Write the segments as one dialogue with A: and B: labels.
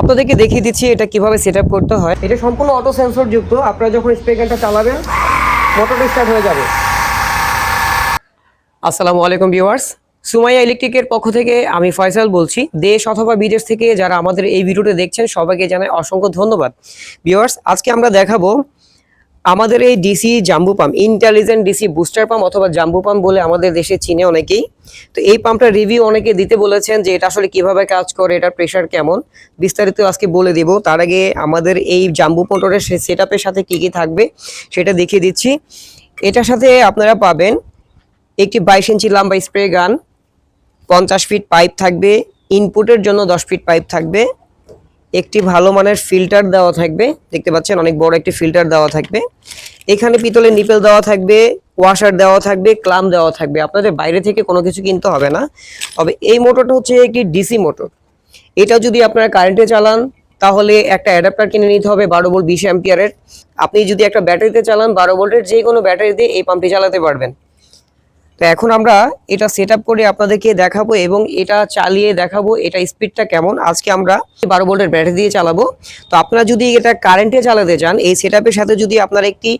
A: আপনাদেরকে দেখিয়ে দিচ্ছি এটা কীভাবে সেট করতে হয়। এটা সম্পূর্ণ অটো সেন্সর যুক্ত। আপনারা যখন স্প্রে গানটা চালাবেন মোটরটা স্টার্ট হয়ে যাবে। আসসালামু আলাইকুম ভিউয়ার্স সুমাইয়া ইলেকট্রিকের পক্ষ থেকে আমি ফয়সাল বলছি। দেশ অথবা বিদেশ থেকে যারা আমাদের এই ভিডিওটা দেখছেন সবাইকে জানাই অসংখ্য ধন্যবাদ। ভিউয়ার্স আজকে আমরা দেখাবো আমাদের এই DC Jambu pump intelligent DC booster pump অথবা জাম্বু পাম্প বলে আমাদের দেশে চিনে অনেকেই। তো এই পাম্পটার রিভিউ অনেকে দিতে বলেছেন যে এটা আসলে কীভাবে কাজ করে, এটার প্রেশার কেমন। বিস্তারিত আজকে বলে দেব। তার আগে আমাদের এই জাম্বু মোটরের সেট সাথে কি কি থাকবে সেটা দেখিয়ে দিচ্ছি। এটার সাথে আপনারা পাবেন একটি বাইশ ইঞ্চি লম্বা স্প্রে গান পঞ্চাশ ফিট পাইপ থাকবে ইনপুটের জন্য দশ ফিট পাইপ থাকবে। একটি ভালো মানের ফিল্টার দেওয়া থাকবে। দেখতে পাচ্ছেন, অনেক বড় একটি ফিল্টার দেওয়া থাকবে। এখানে পিতলের নিপেল দেওয়া থাকবে ওয়াশার দেওয়া থাকবে ক্লাম দেওয়া থাকবে। আপনাদের বাইরে থেকে কোনো কিছু কিনতে হবে না। তবে এই মোটরটা হচ্ছে একটি ডিসি মোটর এটা যদি আপনারা কারেন্টে চালান, তাহলে একটা অ্যাডাপ্টার কিনে নিতে হবে বারো ভোল্ট বিশ অ্যাম্পিয়ারের আপনি যদি একটা ব্যাটারিতে চালান, বারো ভোল্টের যে কোনো ব্যাটারি দিয়ে এই পাম্পটি চালাতে পারবেন। তো এখন আমরা এটা সেট করে আপনাদেরকে দেখাবো এবং এটা চালিয়ে দেখাবো এটা স্পিডটা কেমন। আজকে আমরা বারো ভোল্টের ব্যাটারি দিয়ে চালাবো। তো আপনারা যদি এটা কারেন্টে চালাতে চান, এই সেট সাথে যদি আপনারা একটি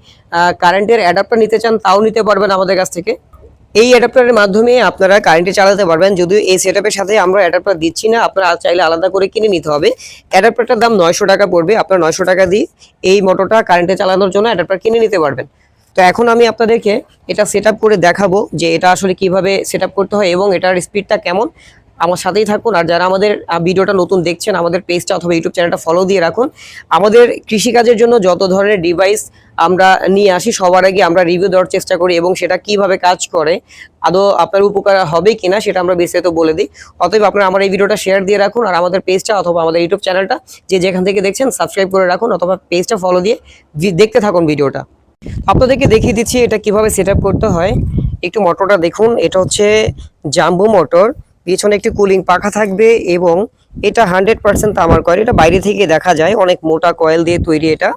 A: কারেন্টের অ্যাডাপ্টার নিতে চান, তাও নিতে পারবেন আমাদের কাছ থেকে। এই অ্যাডাপ্টারের মাধ্যমে আপনারা কারেন্টে চালাতে পারবেন। যদিও এই সেট সাথে আমরা অ্যাডাপ্টার দিচ্ছি না, আপনারা চাইলে আলাদা করে কিনে নিতে হবে। অ্যাডাপ্টারটার দাম নয়শো টাকা পড়বে। আপনার নয়শো টাকা দিয়ে এই মোটরটা কারেন্টে চালানোর জন্য অ্যাডাপ্টার কিনে নিতে পারবেন। তো এখন আমি আপনাদেরকে এটা সেট করে দেখাবো যে এটা আসলে কীভাবে সেট করতে হয় এবং এটার স্পিডটা কেমন। আমার সাথেই থাকুন আর যারা আমাদের ভিডিওটা নতুন দেখছেন, আমাদের পেজটা অথবা ইউটিউব চ্যানেলটা ফলো দিয়ে রাখুন। আমাদের কৃষিকাজের জন্য যত ধরনের ডিভাইস আমরা নিয়ে আসি, সবার আগে আমরা রিভিউ দেওয়ার চেষ্টা করি এবং সেটা কীভাবে কাজ করে, আদৌ আপনার উপকার হবে কিনা সেটা আমরা বিস্তারিত বলে দিই। অতএব আপনারা আমার এই ভিডিওটা শেয়ার দিয়ে রাখুন আর আমাদের পেজটা অথবা আমাদের ইউটিউব চ্যানেলটা যে যেখান থেকে দেখছেন সাবস্ক্রাইব করে রাখুন অথবা পেজটা ফলো দিয়ে দেখতে থাকুন ভিডিওটা। আপনাদেরকে দেখিয়ে দিচ্ছি এটা কীভাবে সেট করতে হয়। একটু মোটরটা দেখুন, এটা হচ্ছে জাম্বু মোটর পিছনে একটি কুলিং পাখা থাকবে এবং এটা হান্ড্রেড পার্সেন্ট তামার কয়েল এটা বাইরে থেকে দেখা যায়, অনেক মোটা কয়েল দিয়ে তৈরি এটা।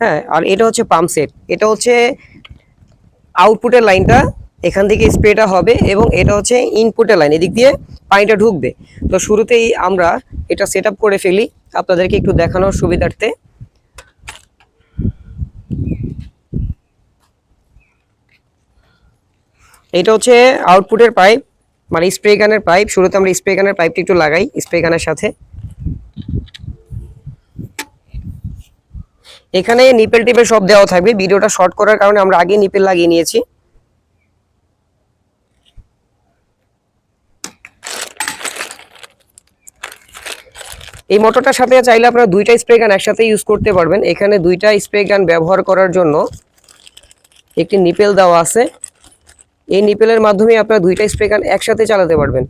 A: হ্যাঁ আর এটা হচ্ছে পাম্প সেট এটা হচ্ছে আউটপুটের লাইনটা এখান থেকে স্প্রেটা হবে এবং এটা হচ্ছে ইনপুটের লাইন এদিক দিয়ে পানিটা ঢুকবে। তো শুরুতেই আমরা এটা সেট করে ফেলি, আপনাদেরকে একটু দেখানোর সুবিধার্থে। এটা হচ্ছে আউটপুটের পাইপ মানে স্প্রে গানের পাইপ শুরুতে আমরা স্প্রে গানের পাইপটি একটু লাগাই স্প্রে গানের সাথে। এখানে নিপেল টিপেল সব দেওয়া থাকবে। ভিডিওটা শর্ট করার কারণে আমরা আগে নিপেল লাগিয়ে নিয়েছি। এই মোটরটার সাথে চাইলে আপনারা দুইটা স্প্রে গান একসাথে ইউজ করতে পারবেন। এখানে দুইটা স্প্রে গান ব্যবহার করার জন্য একটি নিপেল দেওয়া আছে। এই নিপেলের মাধ্যমে আপনারা দুইটা স্প্রে গান একসাথে চালাতে পারবেন।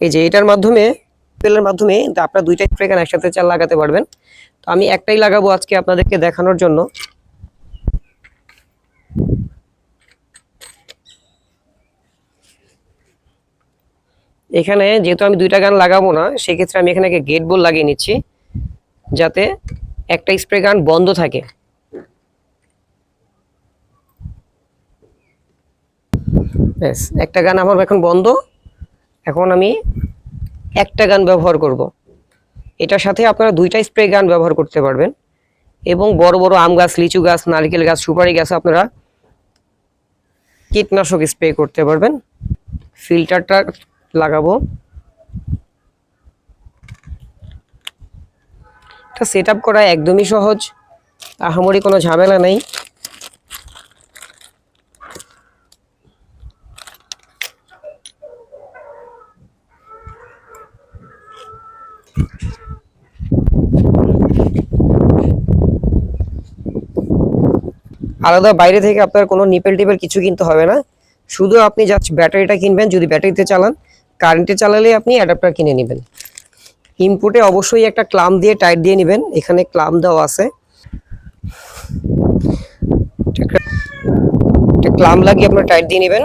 A: এই যে এটার মাধ্যমে, নিপেলের মাধ্যমে আপনারা দুইটা স্প্রে গান একসাথে চাল লাগাতে পারবেন। তো আমি একটাই লাগাবো আজকে আপনাদেরকে দেখানোর জন্য। এখানে যেহেতু আমি দুইটা গান লাগাবো না, সেক্ষেত্রে আমি এখানে গেট বল লাগিয়ে নিচ্ছি, যাতে একটা স্প্রে গান বন্ধ থাকে। ব্যাস, একটা গান আমার এখন বন্ধ। এখন আমি একটা গান ব্যবহার করব। এটার সাথে আপনারা দুইটা স্প্রে গান ব্যবহার করতে পারবেন। এবং বড় বড় আম গাছ, লিচু গাছ, নারকেল গাছ, সুপারি গাছ আপনারা কীটনাশক স্প্রে করতে পারবেন। ফিল্টারটা লাগাবো। এটা সেট করা একদমই সহজ। আহামরি কোনো ঝামেলা নেই। আলাদা বাইরে থেকে আপনার কোনো নিপেল টিপেল কিছু কিনতে হবে না। শুধু আপনি জাস্ট ব্যাটারিটা কিনবেন, যদি ব্যাটারিতে চালান কারেন্টে চালালে আপনি অ্যাডাপ্টার কিনে নেবেন। ইনপুটে অবশ্যই একটা ক্লাম দিয়ে টাইট দিয়ে নেবেন, এখানে ক্লাম দেওয়া আছে। একটা ক্লাম লাগিয়ে আপনার টাইট দিয়ে নেবেন।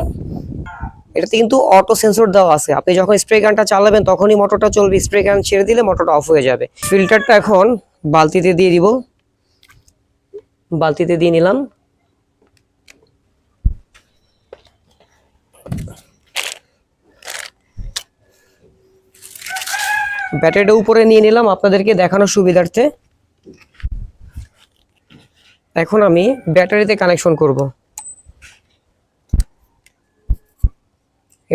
A: এটাতে কিন্তু অটো সেন্সর দেওয়া আছে। আপনি যখন স্প্রে গানটা চালাবেন, তখনই মোটরটা চলবে। স্প্রে গান ছেড়ে দিলে মোটরটা অফ হয়ে যাবে। ফিল্টারটা এখন বালতিতে দিয়ে দিব। বালতিতে দিয়ে নিলাম। ব্যাটারিটা উপরে নিয়ে নিলাম, আপনাদেরকে দেখানোর সুবিধার্থে। এখন আমি ব্যাটারিতে কানেকশন করব।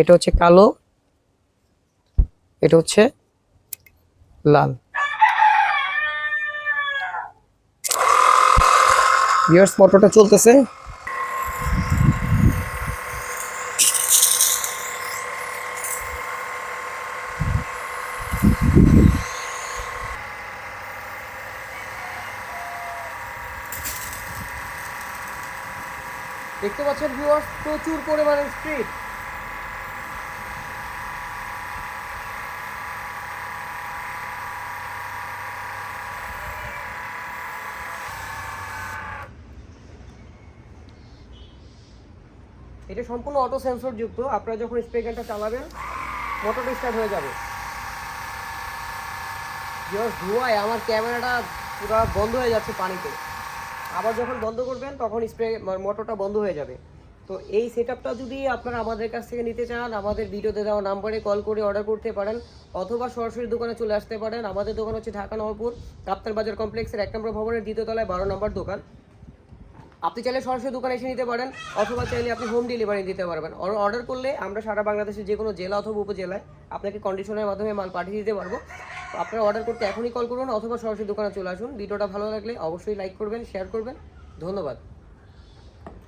A: এটা হচ্ছে কালো, এটা হচ্ছে লাল। ভিউয়ার্স মোটরটা চলতেছে। দেখতে পাচ্ছেন ভিউয়ার্স প্রচুর পরিমাণে স্পিড এটা সম্পূর্ণ অটো সেন্সর যুক্ত। আপনারা যখন স্প্রে গানটা চালাবেন মোটরটা স্টার্ট হয়ে যাবে। ধোঁয়ায় আমার ক্যামেরাটা পুরো বন্ধ হয়ে যাচ্ছে পানিতে। আবার যখন বন্ধ করবেন, তখন স্প্রে মোটরটা বন্ধ হয়ে যাবে। তো এই সেটআপটা যদি আপনারা আমাদের কাছ থেকে নিতে চান, আমাদের ভিডিওতে দেওয়া নাম্বারে কল করে অর্ডার করতে পারেন, অথবা সরাসরি দোকানে চলে আসতে পারেন। আমাদের দোকান হচ্ছে ঢাকা নবপুর কাপ্তার বাজার কমপ্লেক্সের এক নম্বর ভবনের দ্বিতীয় তলায় বারো নম্বর দোকান। আপনি চাইলে সরাসরি দোকানে এসে নিতে পারেন, অথবা চাইলে আপনি হোম ডেলিভারি দিতে পারবেন। অর্ডার করলে আমরা সারা বাংলাদেশের যে কোনো জেলা অথবা উপজেলায় আপনাকে কন্ডিশনের মাধ্যমে মাল পাঠিয়ে দিতে পারব। আপনারা অর্ডার করতে এখনই কল করুন অথবা সরাসরি দোকানে চলে আসুন। ভিডিওটা ভালো লাগলে অবশ্যই লাইক করবেন শেয়ার করবেন। ধন্যবাদ।